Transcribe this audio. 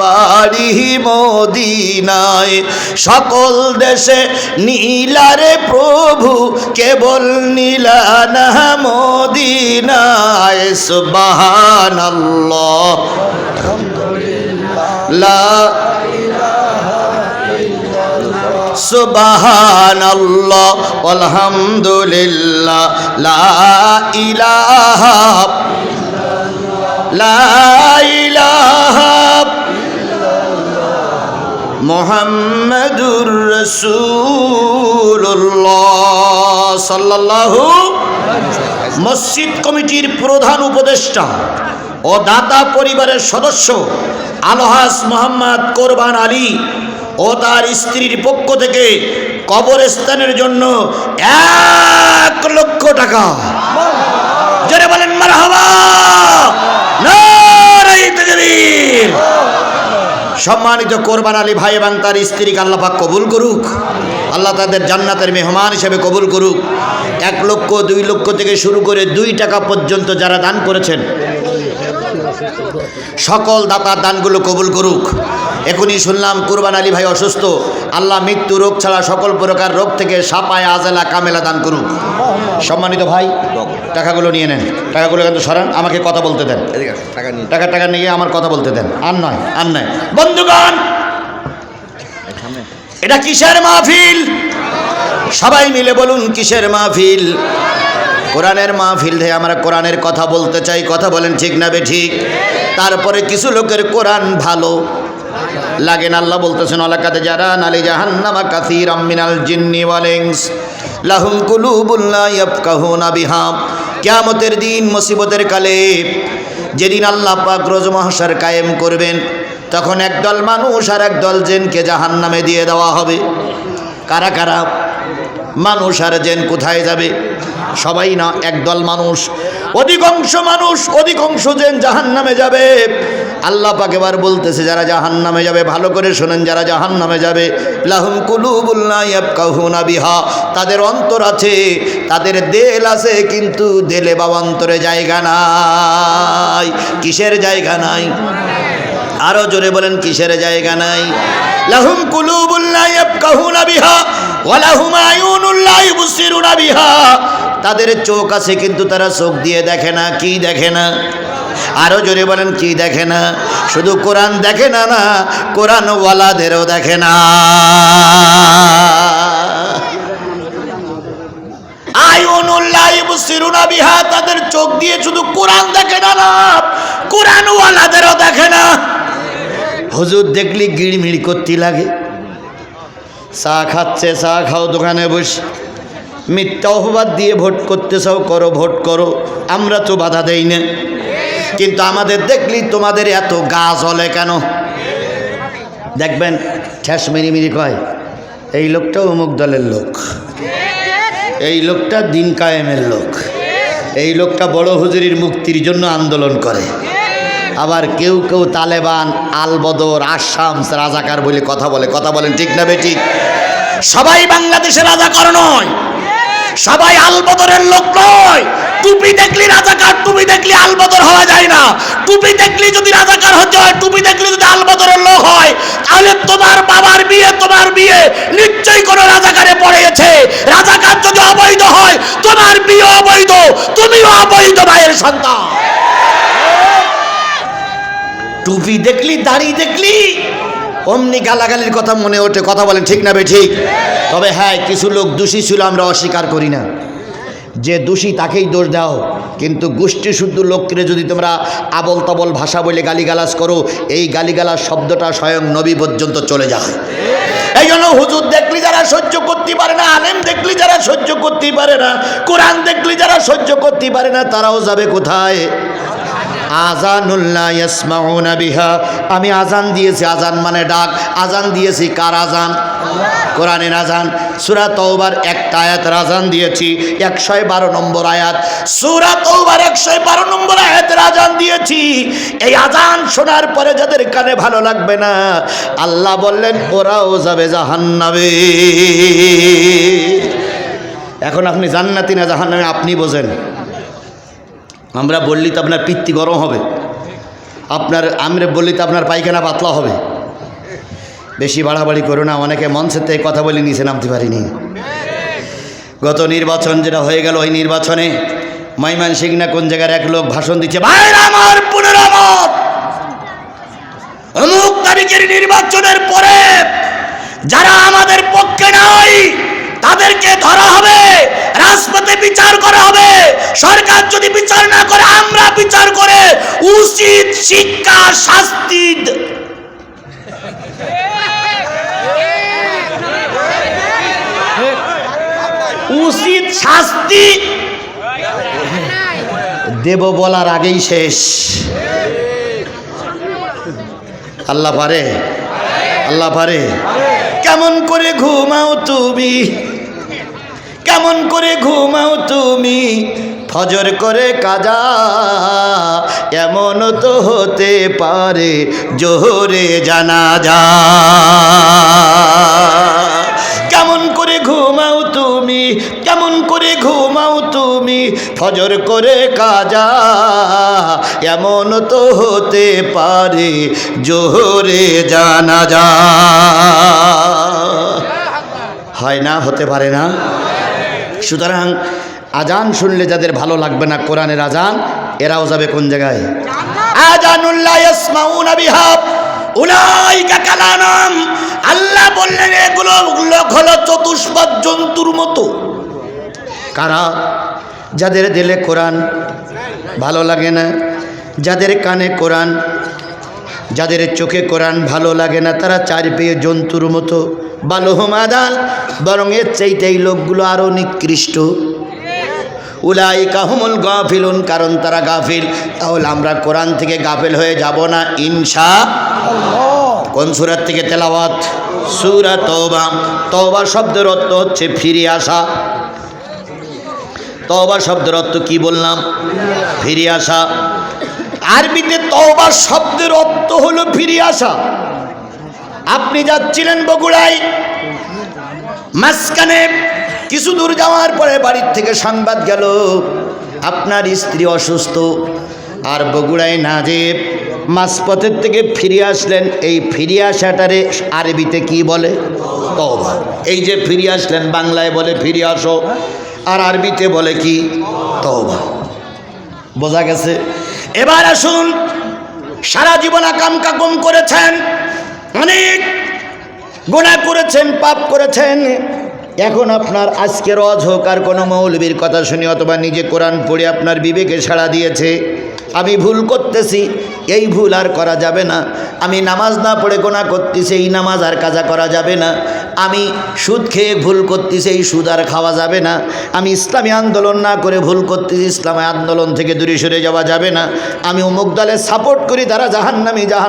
বাড়ি মদিনায়। সকল দেশে নীলারে প্রভু, কেবল নীলা না মদিনায়। সুবাহান লা সুবাহান লা ইলাহা, লা মোহাম্মদুর রসুল্লাহ মসজিদ কমিটির প্রধান উপদেষ্টা ও দাতা পরিবারের সদস্য আলহাস মোহাম্মদ কোরবান আলী ও তার স্ত্রীর পক্ষ থেকে কবরস্থানের জন্য এক লক্ষ টাকা। জোরে বলেন, মারহাবা! সম্মানিত কোরবান আলী ভাই এবং তার স্ত্রীকে আল্লাপাক কবুল করুক। আল্লাহ তাদের জান্নাতের মেহমান হিসেবে কবুল করুক। এক লক্ষ, দুই লক্ষ থেকে শুরু করে দুই টাকা পর্যন্ত যারা দান করেছেন সকল দাতার দানগুলো কবুল করুক। এখনই শুনলাম কুরবান আলী ভাই অসুস্থ। আল্লাহ মৃত্যু রোগ ছাড়া সকল প্রকার রোগ থেকে সাপায় আজেলা কামেলা দান করুক। সম্মানিত ভাই টাকাগুলো নিয়ে নেন। টাকাগুলো কিন্তু সরান আমাকে কথা বলতে দেন। এদিকে টাকা নিয়ে। টাকা টাকা নিয়ে আমার কথা বলতে দেন। আর নয় আর নয়। বন্ধুগণ এটা কিসের মাহফিল? সবাই মিলে বলুন কিসের মাহফিল? কোরআনের মাহফিল থেকে আমরা কোরআনের কথা বলতে চাই, কথা বলেন ঠিক না বে ঠিক? তারপরে কিছু লোকের কোরআন ভালো লাগে না, আল্লাহ বলতেছেন অলাকাতে যারা নালি জাহান্নামা কাসির মিনাল জিন্নি ওয়ালিংস লাহুম কুলুবুল্লাহ ইয়াফকাহুনা বিহা। কিয়ামতের দিন মুসিবতের কালে যেদিন আল্লাহ পাক রোজ মহাশার কায়েম করবেন, তখন একদল মানুষ আর একদল জেনকে জাহান্নামে দিয়ে দেওয়া হবে। কারা কারা? মানুষ আর জেন কোথায় যাবে? সবাই না, একদল মানুষ। অধিকাংশ মানুষ, অধিকাংশ জেন জাহান নামে যাবে। আল্লাহ পাক এবার বলতেছে, যারা জাহান নামে যাবে, ভালো করে শোনেন, যারা জাহান নামে যাবে, লাহুম কুলুবুল্লাহ বিহা। তাদের অন্তর আছে, তাদের দেল আছে, কিন্তু দেলে বা অন্তরে জায়গা নাই। কিসের জায়গা নাই? আরও জোরে বলেন, কিসের জায়গা নাই? লাহুম কুলুবুল্লাহ বিহা। তাদের চোখ আছে কিন্তু তারা চোখ দিয়ে দেখে না, কি দেখে না? আরও জোরে বলেন, কি দেখে না? শুধু কোরআন দেখে না না দেখে না। বিহা, তাদের চোখ দিয়ে শুধু কোরআন দেখে না না দেখে না। হুজুর দেখলি গিড়মিড় করতে লাগে। চা খাচ্ছে, চা খাও দোকানে বসে। মিথ্যা অপবাদ দিয়ে ভোট করতে চাও, করো, ভোট করো। আমরা তো বাধা দেই না। কিন্তু আমাদের দেখলি তোমাদের এত গা জ্বলে কেন? দেখবেন মিরি মিরি কয়, এই লোকটা অমুক দলের লোক। এই লোকটা দিন কায়েমের লোক। এই লোকটা বড় হুজুরির মুক্তির জন্য আন্দোলন করে। আবার কেউ কেউ তালেবান, আলবদর আসাম রাজাকার বলে কথা বলে। কথা বলেন ঠিক না বেঠিক? সবাই বাংলাদেশের রাজাকার নয়। সবাই আলবদরের লোক নয়। টুপি দেখলি রাজাকার, টুপি দেখলি আলবদর হওয়া যায় না। টুপি দেখলি যদি রাজাকার হতে হয়, টুপি দেখলি যদি আলবদরের লোক হয়, তাহলে তোমার বাবার বিয়ে, তোমার বিয়ে নিশ্চয়ই কোনো রাজাকারে পড়েছে। রাজাকার যদি অবৈধ হয়, তোমার বিয়ে অবৈধ, তুমিও অবৈধ ভাইয়ের সন্তান। টুপি দেখলি, দাড়ি দেখলি? অমনি গালাগালির কথা মনে ওঠে, কথা বলেন, ঠিক না বে, ঠিক? তবে হ্যাঁ কিছু লোক দোষী ছিল, আমরা অস্বীকার করি না। যে দোষী তাকেই দোষ দাও, কিন্তু গোষ্ঠী শুদ্ধ লোককে যদি তোমরা আবল তাবল ভাষা বলে গালিগালাজ করো, এই গালিগালাজ শব্দটা স্বয়ং নবী পর্যন্ত চলে যায় এই জন্য হুজুর দেখলি যারা সহ্য করতে পারে না, আলেম দেখলি যারা সহ্য করতে পারে না, কোরআন দেখলি যারা সহ্য করতে পারে না, তারাও যাবে কোথায়? আজানুল্লাহ ইয়াসমাউনা বিহা। আমি আজান দিয়েছি আজান মানে ডাক। আজান দিয়েছি কার আজান কোরআনের আজান সুরা তৌবার একটা আয়াতের আজান দিয়েছি একশো বারো নম্বর আয়াত। সুরা তৌবার একশো বারো নম্বর আয়াতের আজান দিয়েছি। এই আজান শোনার পরে যাদের কানে ভালো লাগবে না আল্লাহ বললেন ওরাও যাবে জাহান্নাবে এখন আপনি জান্নাতি না জাহান্নামে আপনি বোঝেন। আমরা বললি তো আপনার পিত্তি গরম হবে। আপনার আমরা বললি তো আপনার পায়খানা পাতলা হবে। বেশি বাড়াবাড়ি করো না, অনেকে মঞ্চের থেকে কথা বলে নিচে নামতে পারিনি। গত নির্বাচন যেটা হয়ে গেল ওই নির্বাচনে মাইমান সিং না কোন জায়গার এক লোক ভাষণ দিচ্ছে আমার পুনরামত অমুক তারিখের নির্বাচনের পরে যারা আমাদের পক্ষে নাই তাদেরকে ধরা হবে, রাজপথে বিচার করা হবে। সরকার যদি বিচার না করে, আমরা বিচার করে উচিত শিক্ষা, শাস্তি উচিত শাস্তি। দেব বলার আগেই শেষ। আল্লাহ পারে আল্লাহ পারে। কেমন করে ঘুমাও তুমি? কেমন করে ঘুমাও তুমি? ফজর করে কাজা এমন তো হতে পারে জোহরে জানা যা কেমন করে ঘুমাও তুমি? কেমন করে ঘুমাও তুমি? ফজর করে কাজা এমন তো হতে পারে জোহরে জানা যা হয় না, হতে পারে না? সুতরাং আজান শুনলে যাদের ভালো লাগবে না কোরআনের আজান, এরাও যাবে কোন জায়গায়? আল্লাহ জন্তুর মতো। কারা? যাদের দিলে কোরআন ভালো লাগে না, যাদের কানে কোরআন যাদের চোখে কোরআন ভালো লাগে না, তারা চার পেয়ে জন্তুর মতো। বালহমাদান বরং এর চাইতে এই লোকগুলো আরও নিকৃষ্ট। উলাই কাহমুল গাফিলুন, কারণ তারা গাফিল। তাহলে আমরা কোরআন থেকে গাফিল হয়ে যাব না, ইনশা কোন সুরাত থেকে তেলাওয়াত? সুরা তওবা। তওবা শব্দের অর্থ হচ্ছে ফিরে আসা। তওবা শব্দের অর্থ কি বললাম? ফিরে আসা। আরবিতে তওবা শব্দের অর্থ হলো ফিরে আসা। আপনি যাচ্ছিলেন বগুড়ায়, মাঝখানে কিছু দূর যাওয়ার পরে বাড়ির থেকে সংবাদ গেল, আপনার স্ত্রী অসুস্থ আর বগুড়ায় না যে মাঝপথের থেকে ফিরে আসলেন, এই ফিরে আসাটারে আরবিতে কি বলে? তওবা। এই যে ফিরে আসলেন, বাংলায় বলে ফিরে আসো, আর আরবিতে বলে কি? তওবা। বোঝা গেছে? এবার আসুন, সারা জীবন আকাম কাকুম করেছেন, অনেক গোনা করেছেন, পাপ করেছেন। এখন আপনার আজকের আর কোনো মৌলবীর কথা শুনি অথবা নিজে কোরআন পড়ে আপনার বিবেকে সাড়া দিয়েছে। আমি ভুল করতেছি, এই ভুল আর করা যাবে না। আমি নামাজ না পড়ে গোনা করতেছি, এই নামাজ আর কাজা করা যাবে না। আমি সুদ খেয়ে ভুল করতেছি, এই সুদ আর খাওয়া যাবে না। আমি ইসলামী আন্দোলন না করে ভুল করতেছি, ইসলামী আন্দোলন থেকে দূরে সরে যাওয়া যাবে না। আমি অমুক দলে সাপোর্ট করি, তারা জাহান্নামি জাহান